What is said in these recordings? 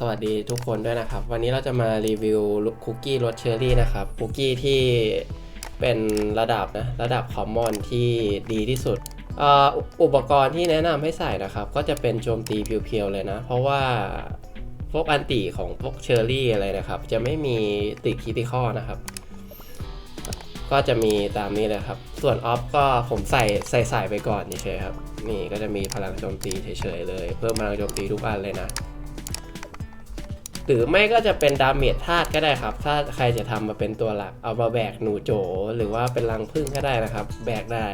สวัสดีทุกคนด้วยนะครับ วันนี้เราจะมารีวิวคุกกี้รสเชอรี่นะครับคุกกี้ที่เป็นระดับนะระดับคอมมอนที่ดีที่สุดอ,อุปกรณ์ที่แนะนำให้ใส่นะครับ ก็จะเป็นโจมตีเพียวๆเลยนะ เพราะว่าพวกอันติของพวกเชอร์รี่อะไรนะครับ จะไม่มีติดคิติคอนะครับ ก็จะมีตามนี้เลยครับ ส่วนออฟก็ผมใส่ใส่ใส่ไปก่อนเฉยๆครับ นี่ก็จะมีพลังโจมตีเฉยๆเลย เพิ่มพลังโจมตีทุกอันเลยนะ หรือไม่ก็จะเป็นดาเมจธาตุก็ได้ครับ ถ้าใครจะทำมาเป็นตัวหลัก เอามาแบกหนูโจ หรือว่าเป็นรังพึ่งก็ได้นะครับ แบกได้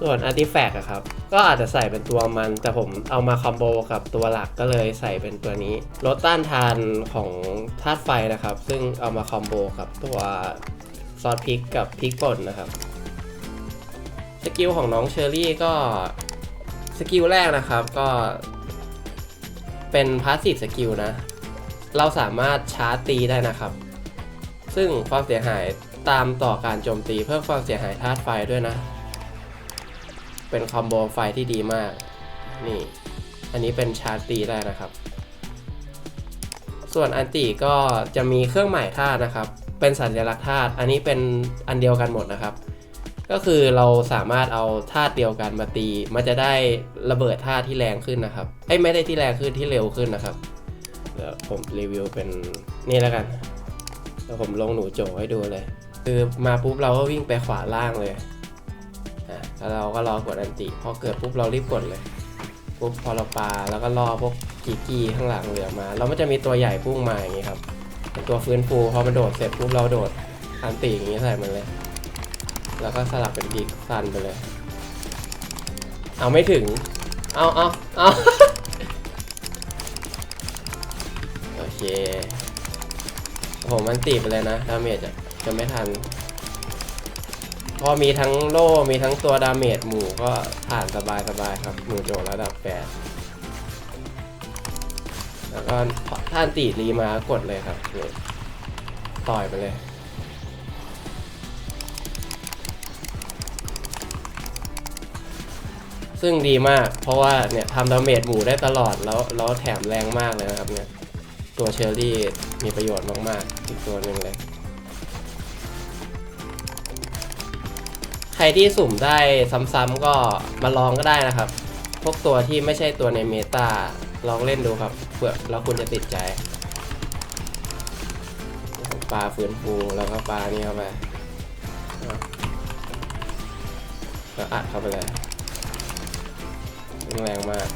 ส่วนอาร์ติแฟกต์อะครับ ก็อาจจะใส่เป็นตัวมัน แต่ผมเอามาคอมโบกับตัวหลักก็เลยใส่เป็นตัวนี้ลดต้านทานของธาตุไฟนะครับ ซึ่งเอามาคอมโบกับตัวซอสพริกกับพริกป่นนะครับ สกิลของน้องเชอรี่ก็สกิลแรกนะครับก็เป็นพาสซีฟสกิลนะ เราสามารถชาร์จตีได้นะครับ ซึ่งความเสียหายตามต่อการโจมตีเพิ่มความเสียหายธาตุไฟด้วยนะ เป็นคอมโบไฟที่ดีมาก นี่ อันนี้เป็นชาร์จตีได้นะครับ ส่วนอันติก็จะมีเครื่องหมายธาตุนะครับ เป็นสัญลักษณ์ธาตุ อันนี้เป็นอันเดียวกันหมดนะครับ ก็คือเราสามารถเอาธาตุเดียวกันมาตี มันจะได้ระเบิดธาตุที่แรงขึ้นนะครับ เอ้ยไม่ได้ที่แรงขึ้นที่เร็วขึ้นนะครับ เดี๋ยวผมรีวิวเป็นนี่แล้วกันเดี๋ยวผมลงหนูโจให้ดูเลย คือมาปุ๊บเราก็วิ่งไปขวาล่างเลยอะแล้วเราก็รอกดอันติพอเกิดปุ๊บเรารีบกดเลยปุ๊บพอเราปาแล้วก็รอพวกกีกี้ข้างหลังเหลือมาแล้วมันจะมีตัวใหญ่พุ่งมาอย่างนี้ครับเป็นตัวฟื้นฟูพอมันโดดเสร็จปุ๊บเราโดดอันติอย่างนี้ใส่มันเลย แล้วก็สลับเป็นบิ๊กซันไปเลย เอาไม่ถึง เอาเอาเอา เคผมมันตีไปเลยนะดาเมจอะจะไม่ทัน พอมีทั้งโล่มีทั้งตัวดาเมจหมู่ก็ผ่านสบายสบายครับ หมู่โจระดับแปดแล้วก็ท่านตีรีมากดเลยครับต่อยไปเลยซึ่งดีมาก เพราะว่าเนี่ยทำดาเมจหมู่ได้ตลอดแล้วแล้วแถมแรงมากเลยนะครับเนี่ย ตัวเชอร์รี่มีประโยชน์มากๆ อีกตัวหนึ่งเลย ใครที่สุ่มได้ซ้ำๆก็มาลองก็ได้นะครับ พวกตัวที่ไม่ใช่ตัวในเมตาลองเล่นดูครับเผื่อแล้วคุณจะติดใจปลาฟื้นฟูแล้วก็ปลานี่เข้าไปแล้วอัดเข้าไปเลยแรงมาก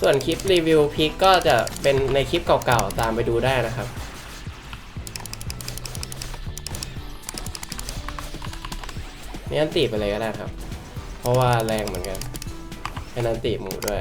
ส่วนคลิปรีวิวพิกก็จะเป็นในคลิปเก่าๆ ตามไปดูได้นะครับ นี่อันตีไปเลยก็ได้ครับ เพราะว่าแรงเหมือนกันให้นันตีหมูด้วย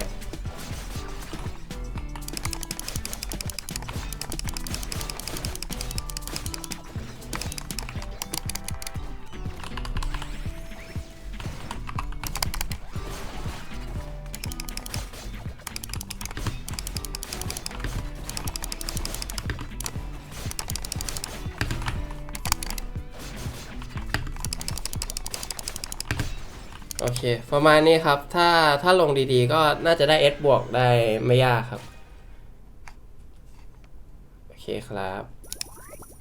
โอเค ประมาณนี้ครับ ถ้าถ้าลงดีๆ ก็น่าจะได้ S บวกได้ไม่ยากครับ โอเคครับ